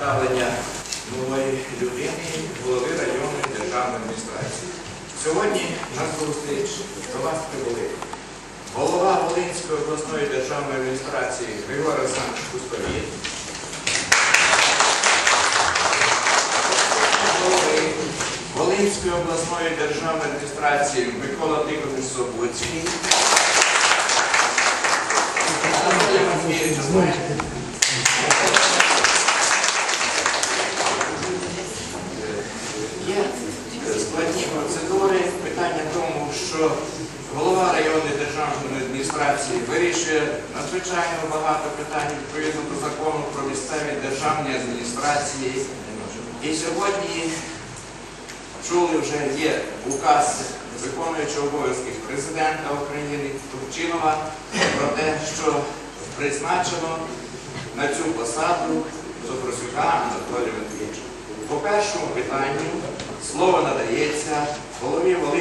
ставлення нової людини, голови районної державної адміністрації. Сьогодні на зустріч до вас прибули голова Волинської обласної державної адміністрації Григорій Олександрович Кустовій, Волинської обласної державної адміністрації Микола Тихонович Собоцький. Що голова районної державної адміністрації вирішує надзвичайно багато питань відповідно до закону про місцеві державні адміністрації. І сьогодні чули вже є указ виконуючого обов'язки президента України Турчинова про те, що призначено на цю посаду Зопросюка Анатолія Матвійовича. По першому питанню слово надається голові Волинської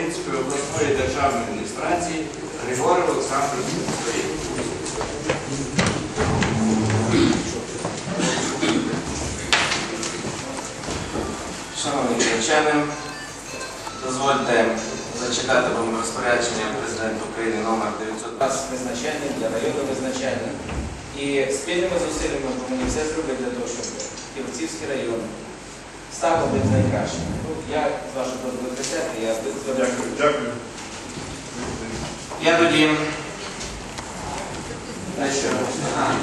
обласної державної адміністрації Григорію Олександру Стоїть. Шановні вченим, дозвольте зачитати вам розпорядження президента України номер 900. нас визначальний, для району визначальний. І спільними зусиллями повинні все зробити для того, щоб Ківерцівський район став одним з найкращих. Ну, я з вашого дозволу присяти, я. Дякую. Я тоді. На що? Ага.